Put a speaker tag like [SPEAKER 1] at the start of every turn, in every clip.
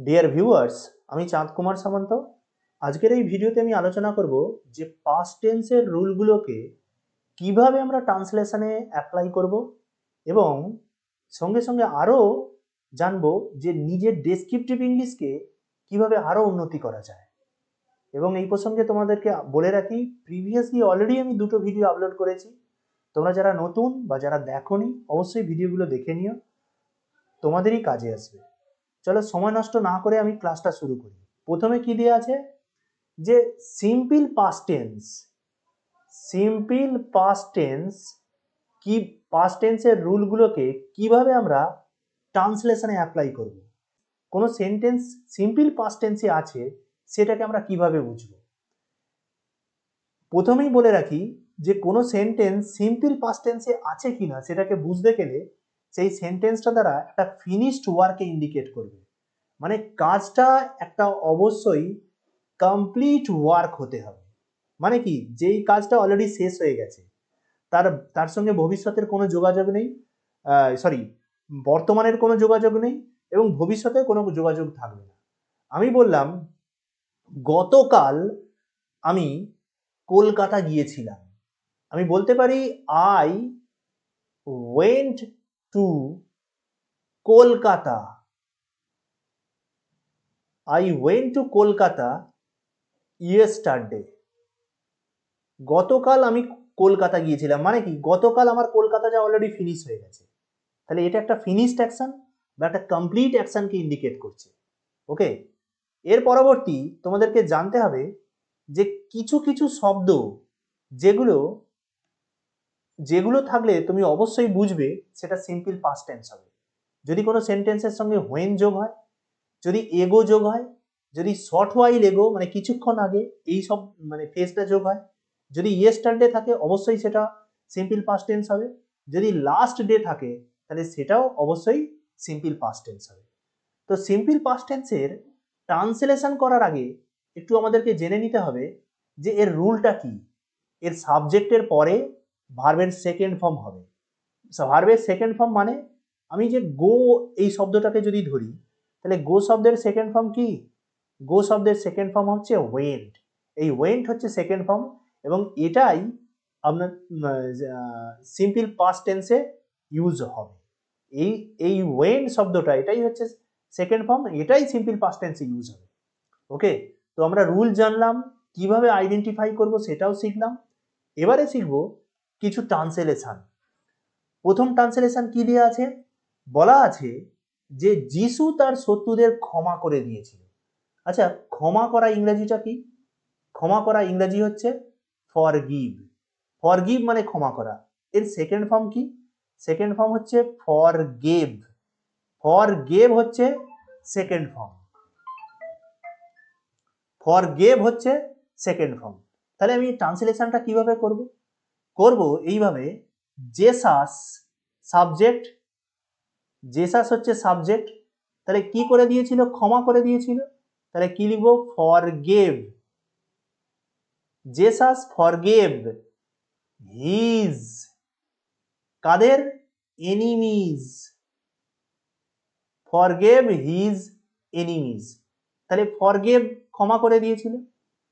[SPEAKER 1] Dear viewers আমি চাঁদ কুমার সামন্ত। আজকের এই ভিডিওতে আমি আলোচনা করব যে পাস্ট টেন্সের রুলগুলোকে কীভাবে আমরা ট্রান্সলেশনে অ্যাপ্লাই করব এবং সঙ্গে সঙ্গে আরও জানব যে নিজের ডেসক্রিপটিভ ইংলিশকে কীভাবে আরও উন্নতি করা যায়। এবং এই প্রসঙ্গে তোমাদেরকে বলে রাখি প্রিভিয়াসলি অলরেডি আমি দুটো ভিডিও আপলোড করেছি। তোমরা যারা নতুন বা যারা দেখোনি, অবশ্যই ভিডিওগুলো দেখে নিও। তোমাদেরই কাজে আসবে। চলো সময় নষ্ট না করে আমি ক্লাসটা শুরু করি। প্রথমে কি দেওয়া আছে? যে simple past tense simple past tense কি পাস্ট টেন্সের রুলগুলোকে কীভাবে আমরা ট্রান্সলেশনে অ্যাপ্লাই করব? কোনো সেন্টেন্স সিম্পল পাস্ট আছে, সেটাকে আমরা কীভাবে বুঝব? প্রথমেই বলে রাখি যে কোনো সেন্টেন্স সিম্পল পাস্ট টেন্সে আছে কিনা, সেটাকে বুঝতে গেলে সেই সেন্টেন্সটা দ্বারা একটা ফিনিশড ওয়ার্কে ইন্ডিকেট করবে। মানে কাজটা একটা অবশ্যই কমপ্লিট ওয়ার্ক হতে হবে। মানে কি? যেই কাজটা অলরেডি শেষ হয়ে গেছে, তার তার সঙ্গে ভবিষ্যতের কোনো যোগাযোগ নেই সরি বর্তমানের কোনো যোগাযোগ নেই এবং ভবিষ্যতে কোনো যোগাযোগ থাকবে না। আমি বললাম, গতকাল আমি কলকাতা গিয়েছিলাম। আমি বলতে পারি I went to Kolkata I went to Kolkata yesterday গতকাল আমি কলকাতা গিয়েছিলাম। মানে কি? গতকাল আমার কলকাতা যা অলরেডি ফিনিশ হয়ে গেছে। তাহলে এটা একটা ফিনিশড অ্যাকশন বা একটা কমপ্লিট অ্যাকশনকে ইন্ডিকেট করছে। ওকে এর পরবর্তী তোমাদেরকে জানতে হবে যে কিছু কিছু শব্দ যেগুলো যেগুলো থাকলে তুমি অবশ্যই বুঝবে সেটা সিম্পল পাস্ট টেন্স হবে। যদি কোনো সেন্টেন্সের সঙ্গে হোয়েন যোগ হয়, যদি এগো যোগ হয়, যদি শর্ট ওয়াইল এগো মানে কিছুক্ষণ আগে এই সব মানে ফেসটা যোগ হয়, যদি ইয়েস্টারডে থাকে, অবশ্যই সেটা সিম্পল পাস্ট টেন্স হবে। যদি লাস্ট ডে থাকে, তাহলে সেটাও অবশ্যই সিম্পল পাস্ট টেন্স হবে। তো সিম্পল পাস্ট টেন্সের ট্রান্সলেশন করার আগে একটু আমাদেরকে জেনে নিতে হবে যে এর রুলটা কি? এর সাবজেক্টের পরে ভার্বের সেকেন্ড ফর্ম হবে। ভার্বের সেকেন্ড ফর্ম মানে আমি যে গো এই শব্দটাকে যদি ধরি, তাহলে গো শব্দের সেকেন্ড ফর্ম কি? গো শব্দের সেকেন্ড ফর্ম হচ্ছে ওয়েন্ট এই ওয়েন্ট হচ্ছে সেকেন্ড ফর্ম এবং এটাই আপনার সিম্পল পাস্ট টেন্সে ইউজ হবে। এই এই ওয়েন্ট শব্দটা এটাই হচ্ছে সেকেন্ড ফর্ম এটাই সিম্পল পাস্ট টেন্সে ইউজ হবে। ওকে তো আমরা রুল জানলাম, কীভাবে আইডেন্টিফাই করব সেটাও শিখলাম। এবারে শিখব কিছু ট্রান্সলেশন। প্রথম ট্রান্সলেশন কি দেওয়া আছে? বলা আছে যে যিশু তার শত্রুদের ক্ষমা করে দিয়েছিল। আচ্ছা ক্ষমা করা ইংরেজিটা কি? ক্ষমা করা ইংরেজি হচ্ছে ফর গিভ ফর গিভ মানে ক্ষমা করা। এর সেকেন্ড ফর্ম কি? সেকেন্ড ফর্ম হচ্ছে ফর গেভ ফর গেভ হচ্ছে সেকেন্ড ফর্ম ফর গেভ হচ্ছে সেকেন্ড ফর্ম তাহলে আমি ট্রান্সলেশনটা কীভাবে করব? করব এইভাবে জেসাস সাবজেক্ট, জেসাস হচ্ছে সাবজেক্ট, তাহলে কি করে দিয়েছিল? ক্ষমা করে দিয়েছিল। তাহলে কি লিখব? Forgave Jesus forgave his. কাদের? এনিমিজ। Forgave his enemies. তাহলে ফরগেভ ক্ষমা করে দিয়েছিল।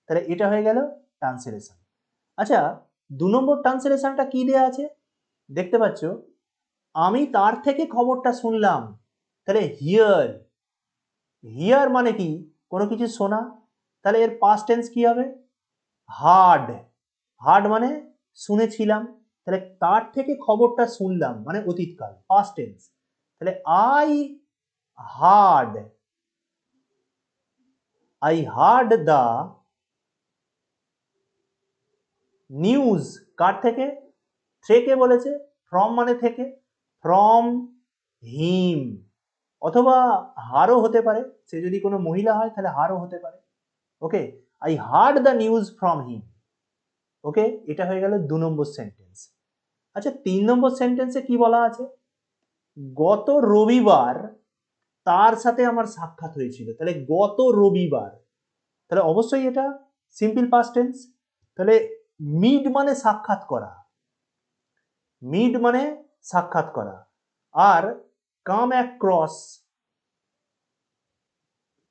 [SPEAKER 1] তাহলে এটা হয়ে গেল ট্রান্সলেশন। আচ্ছা দু নম্বর ট্রান্সলেশনটা কি দেয়া আছে? দেখতে পাচ্ছ? আমি তার থেকে খবরটা শুনলাম। তাহলে হিয়ার হিয়ার মানে কি? কোনো কিছু শোনা? তাহলে এর পাস্ট টেন্স কি হবে? হার্ড হার্ড মানে শুনেছিলাম। তাহলে তার থেকে খবরটা শুনলাম মানে অতীতকাল পাস্ট টেন্স তাহলে I heard I heard the news কার থেকে? থেকে বলেছে ফ্রম মানে থেকে ফ্রম হিম অথবা হারও হতে পারে, সে যদি কোনো মহিলা হয়, তাহলে হারও হতে পারে। Okay? I heard the news from him okay? এটা হয়ে গেল দু নম্বর সেন্টেন্স আচ্ছা তিন নম্বর সেন্টেন্সে কি বলা আছে? গত রবিবার তার সাথে আমার সাক্ষাৎ হয়েছিল। তাহলে গত রবিবার। তাহলে অবশ্যই এটা সিম্পল পাস্ট টেন্স তাহলে মিড মানে সাক্ষাৎ করা। মিড মানে সাক্ষাৎ করা। আর কাম অ্যাক্রস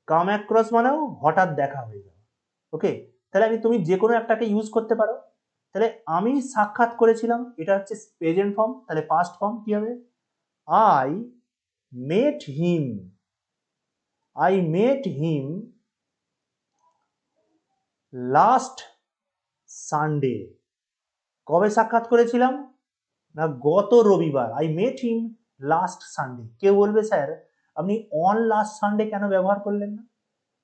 [SPEAKER 1] কাম অ্যাক্রস মানেও হঠাৎ দেখা হয়ে যাওয়া। ওকে? তাহলে আমি, তুমি যে কোনো একটাকে ইউজ করতে পারো। তাহলে আমি সাক্ষাৎ করেছিলাম, এটা হচ্ছে প্রেজেন্ট ফর্ম তাহলে পাস্ট ফর্ম কি হবে? I met him I met him last Sunday কবে সাক্ষাৎ করেছিলাম? না, গত রবিবার। I met him last Sunday কেউ বলবে, স্যার? আপনি অন লাস্ট সানডে কেন ব্যবহার করলেন না?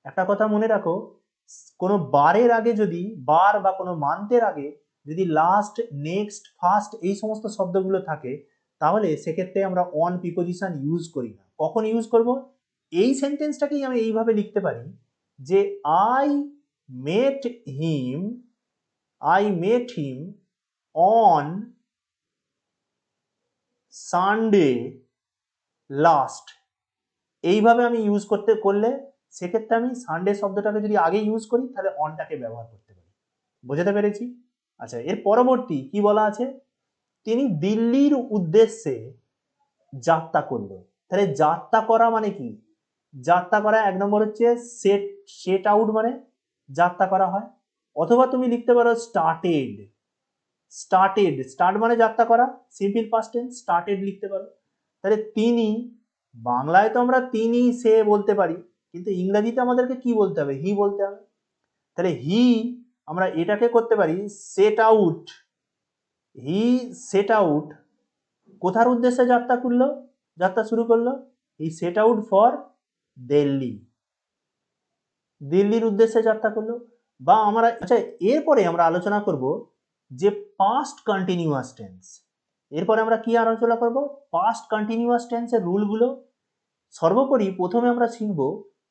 [SPEAKER 1] একটা কথা মনে রাখো, কোনো বারের আগে যদি, বার বা কোনো মান্থের আগে যদি লাস্ট নেক্সট ফার্স্ট এই সমস্ত শব্দগুলো থাকে, তাহলে সেক্ষেত্রে আমরা অন প্রিপোজিশন ইউজ করি না। কখন ইউজ করব? এই সেন্টেন্সটাকেই আমি এইভাবে লিখতে পারি যে I met him I met him on Sunday last এইভাবে আমি ইউজ করতে করলে সেক্ষেত্রে আমি সানডে শব্দটাকে যদি আগে ইউজ করি, তাহলে অনটাকে ব্যবহার করতে পারি। বোঝাতে পেরেছি? আচ্ছা এর পরবর্তী কি বলা আছে? তিনি দিল্লির উদ্দেশ্যে যাত্রা করল তাহলে যাত্রা করা মানে কি? যাত্রা করা এক নম্বর হচ্ছে সেট সেট আউট মানে যাত্রা করা হয়। অথবা তুমি লিখতে পারো স্টার্টেড স্টার্টেড স্টার্ট মানে যাত্রা করা সিম্পল পাস্ট টেন্স স্টার্টেড লিখতে পারো। তাহলে তিনি, বাংলায় তো আমরা তিনি, সে বলতে পারি, কিন্তু ইংরাজিতে আমাদেরকে কি বলতে হবে? হি বলতে হবে। তাহলে হি আমরা এটাকে করতে পারি set out he set out কোথার উদ্দেশ্যে যাত্রা করল? যাত্রা শুরু করল? He set out for Delhi. দিল্লির উদ্দেশ্যে যাত্রা করল। বা আমরা আচ্ছা এরপরে আমরা আলোচনা করব যে পাস্ট কন্টিনিউয়াস টেন্স এরপরে আমরা কি আলোচনা করব? পাস্ট কন্টিনিউয়াস টেন্সের রুলগুলো সর্বোপরি প্রথমে আমরা শিখব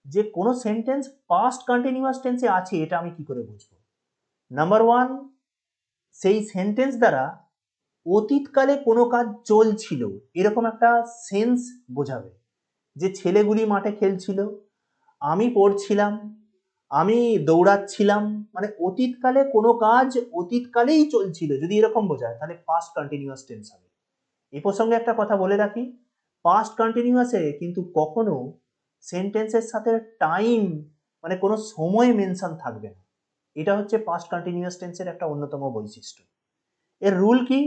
[SPEAKER 1] যে কোনো সেন্টেন্স পাস্ট কন্টিনিউয়াস টেন্সে আছে, এটা আমি কি করে বুঝব? নাম্বার ওয়ান সেই সেন্টেন্স দ্বারা অতীতকালে কোনো কাজ চলছিল। এরকম একটা সেন্স বোঝাবে। যে ছেলেগুলি মাঠে খেলছিল, আমি পড়ছিলাম আমি দৌড়াচ্ছিলাম মানে অতীতকালে কোনো কাজ অতীতকালেই চলছিল, যদি এরকম বোঝায়, তাহলে পাস্ট কন্টিনিউয়াস টেন্স হবে। এ প্রসঙ্গে একটা কথা বলে রাখি পাস্ট কন্টিনিউয়াসে কিন্তু কখনো সেন্টেন্সের সাথে টাইম মানে কোনো সময় মেনশন থাকবে না। এটা হচ্ছে পাস্ট কন্টিনিউয়াস টেন্সের একটা অন্যতম বৈশিষ্ট্য। এর রুল কি?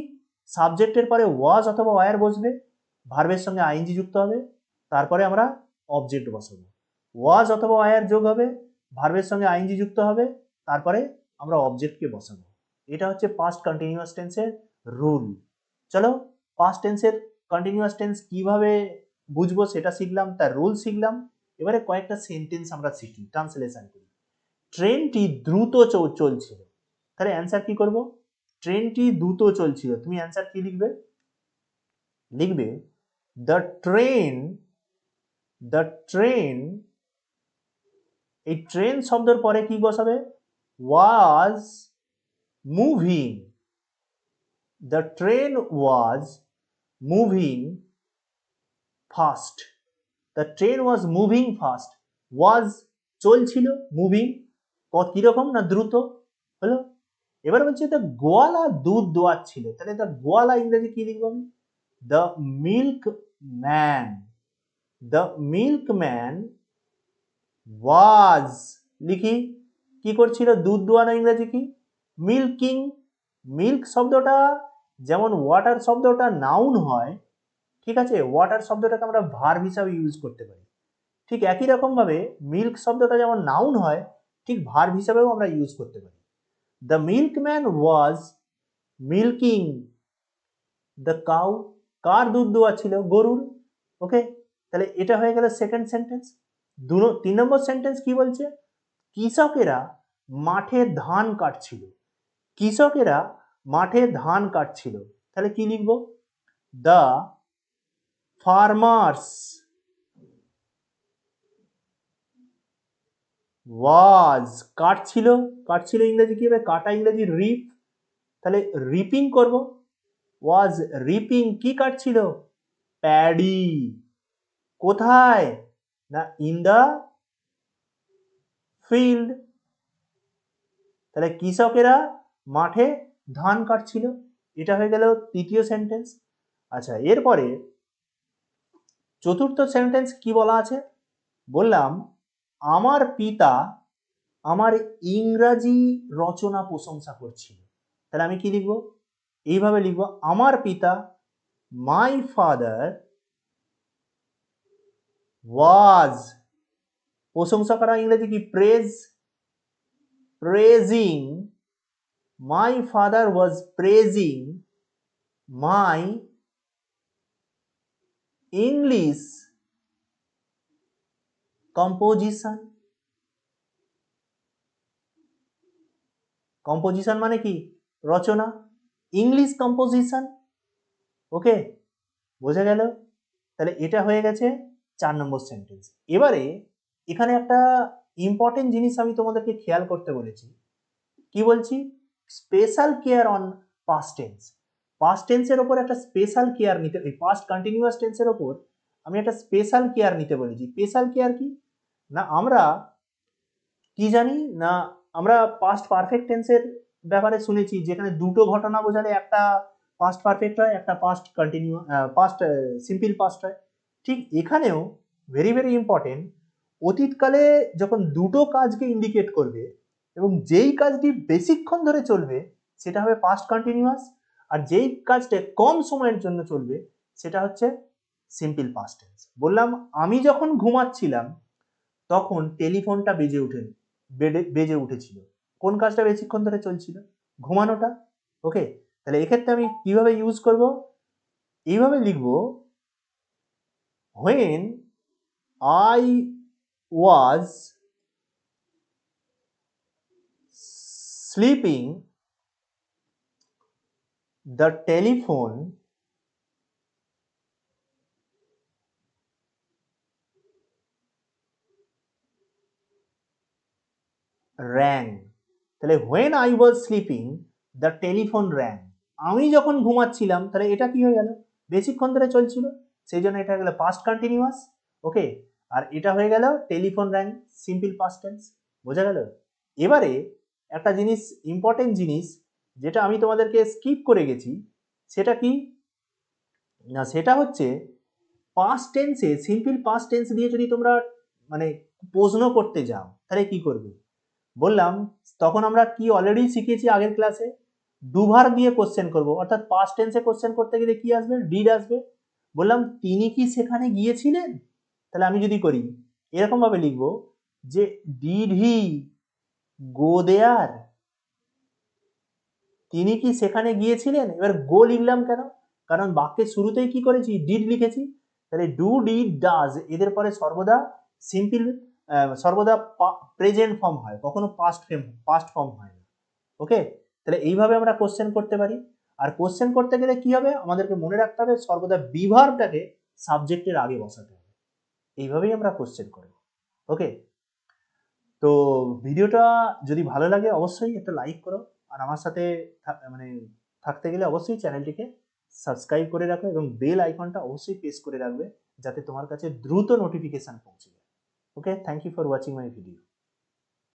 [SPEAKER 1] সাবজেক্টের পরে ওয়াজ অথবা ওয়ার বসবে ভার্বের সঙ্গে আইনজি যুক্ত হবে, তারপরে আমরা অবজেক্ট বসাবো। ওয়াজ অথবা ওয়ার যোগ হবে ভার্বের সঙ্গে আইনজি যুক্ত হবে, তারপরে আমরা অবজেক্টকে বসাবো। এটা হচ্ছে পাস্ট কন্টিনিউয়াস টেন্সের রুল চলো পাস্ট টেন্সের কন্টিনিউয়াস টেন্স কীভাবে বুঝব সেটা শিখলাম, তার রুল শিখলাম। এবারে কয়েকটা সেন্টেন্স আমরা শিখি ট্রান্সলেশন করি। ট্রেনটি দ্রুত চল- চলছিল। তাহলে অ্যান্সার কি করব? ট্রেনটি দ্রুত চলছিল। তুমি অ্যান্সার কি লিখবে? লিখবে দ্য ট্রেন দ্য ট্রেন এই ট্রেন শব্দের পরে কি বসাবে? Was moving the train was moving fast the train was moving fast was চলছিল মুভিং কীরকম না দ্রুত, হলো? এবার বলছে দ্য গোয়ালা দুধ দোয়াচ্ছিল। তাহলে দ্য গোয়ালা ইংরেজি কি লিখব আমি? The milkman the milkman was লিখি, কি করছিল? দুধ দোয়ানো ইংরেজি কি? মিল্কিং মিল্ক শব্দটা যেমন ওয়াটার শব্দটা নাউন হয়, ঠিক আছে? ওয়াটার শব্দটাকে আমরা ভার্ব হিসাবে ইউজ করতে পারি। ঠিক একই রকমভাবে মিল্ক শব্দটা যেমন নাউন হয়, ঠিক ভার্ব হিসাবেও আমরা ইউজ করতে পারি। The milkman was milking the cow কার দুধ দোয়া ছিল গরুর। ওকে তাহলে এটা হয়ে গেল সেকেন্ড সেন্টেন্স দু তিন নম্বর সেন্টেন্স কি বলছে? কৃষকেরা মাঠে ধান কাটছিল। কৃষকেরা মাঠে ধান কাটছিল। তাহলে কি লিখব? দ্য ফার্মার্স ওয়াজ কাটছিল। কাটছিল ইংরেজি কি হবে? কাটা ইংরেজি রিপ তাহলে রিপিং করব। ওয়াজ রিপিং কি কাটছিল? প্যাডি কোথায়? না ইন দ্য ফিল্ড তাহলে কৃষকেরা মাঠে ধান কাটছিল। এটা হয়ে গেল তৃতীয় সেন্টেন্স আচ্ছা এরপরে চতুর্থ সেন্টেন্স কি বলা আছে? বললাম, আমার পিতা আমার ইংরাজি রচনা প্রশংসা করছিল। তাহলে আমি কি লিখব? এইভাবে লিখব, আমার পিতা মাই ফাদার ওয়াজ প্রশংসা করা ইংরেজি কি? Praise praising my father was praising my English composition composition মানে কি? রচনা। ইংলিশ কম্পোজিশন ওকে বোঝা গেল? তাহলে এটা হয়ে গেছে চার নম্বর সেন্টেন্স এবারে এখানে একটা ইম্পর্টেন্ট জিনিস আমি তোমাদেরকে খেয়াল করতে বলেছি। কি বলছি? Special care on past tense past টেন্সের ওপর একটা স্পেশাল কেয়ার নিতে, এই পাস্ট কন্টিনিউয়াস টেন্সের ওপর আমি একটা স্পেশাল কেয়ার নিতে বলেছি। স্পেশাল কেয়ার কি? না, আমরা কি জানি? না, আমরা পাস্ট পারফেক্ট টেন্সের ব্যাপারে শুনেছি, যেখানে দুটো ঘটনা বোঝালে একটা পাস্ট পারফেক্ট হয়, একটা past continue past simple past হয়। ঠিক এখানেও ভেরি ভেরি ইম্পর্টেন্ট অতীতকালে যখন দুটো কাজকে ইন্ডিকেট করবে এবং যেই কাজটি বেশিক্ষণ ধরে চলবে, সেটা হবে পাস্ট কন্টিনিউয়াস আর যেই কাজটা কম সময়ের জন্য চলবে, সেটা হচ্ছে সিম্পল পাস্ট টেন্স বললাম, আমি যখন ঘুমাচ্ছিলাম, তখন টেলিফোনটা বেজে উঠে, বেডে, বেজে উঠেছিল। কোন কাজটা বেশিক্ষণ ধরে চলছিল? ঘুমানোটা। ওকে তাহলে এক্ষেত্রে আমি কীভাবে ইউজ করব? এইভাবে লিখব when I was sleeping the telephone rang তাহলে when I was sleeping the telephone rang আমি যখন ঘুমাচ্ছিলাম তাহলে এটা কি হয়ে গেল বেশিক্ষণ ধরে চলছিল সেই জন্য এটা হয়ে গেল পাস্ট কন্টিনিউয়াস ওকে আর এটা হয়ে গেল telephone rang simple past tense বোঝা গেল? এবারে একটা জিনিস ইম্পর্টেন্ট জিনিস, যেটা আমি তোমাদেরকে স্কিপ করে গেছি, সেটা কি? না, সেটা হচ্ছে পাস্ট টেন্সে সিম্পল পাস্ট টেন্স দিয়ে যদি তোমরা মানে প্রশ্ন করতে যাও, তাহলে কি করবে? বললাম, তখন আমরা কি অলরেডি শিখেছি আগের ক্লাসে দুবার দিয়ে কোশ্চেন করব, অর্থাৎ পাস্ট টেন্সে কোশ্চেন করতে গেলে কি আসবে? ডিড আসবে। বললাম, তিনি কি সেখানে গিয়েছিলেন? তাহলে আমি যদি করি এরকম ভাবে লিখব যে ডিড হি গো দেয়ার তিনি কি সেখানে গিয়েছিলেন? এবার গো লিখলাম কেন? কারণ বাক্যের শুরুতেই কি করেছি? ডিড লিখেছি। তাহলে ডু ডিড ডাজ এদের পরে সর্বদা সিম্পল সর্বদা প্রেজেন্ট ফর্ম হয়। কখনো পাস্ট ফর্ম পাস্ট ফর্ম হয় না। ওকে তাহলে এইভাবে আমরা কোশ্চেন করতে পারি। আর কোশ্চেন করতে গেলে কি হবে? আমাদেরকে মনে রাখতে হবে, সর্বদা বিভার্বটাকে সাবজেক্টের আগে বসাতে হবে। এইভাবেই আমরা কোশ্চেন করব ওকে তো ভিডিওটা যদি ভালো লাগে অবশ্যই একটা লাইক করো। আর আমার সাথে মানে থাকতে গেলে অবশ্যই চ্যানেলটিকে সাবস্ক্রাইব করে রাখো এবং বেল আইকনটা অবশ্যই প্রেস করে রাখবে, যাতে তোমার কাছে দ্রুত নোটিফিকেশান পৌঁছে যায়। Okay thank you for watching my video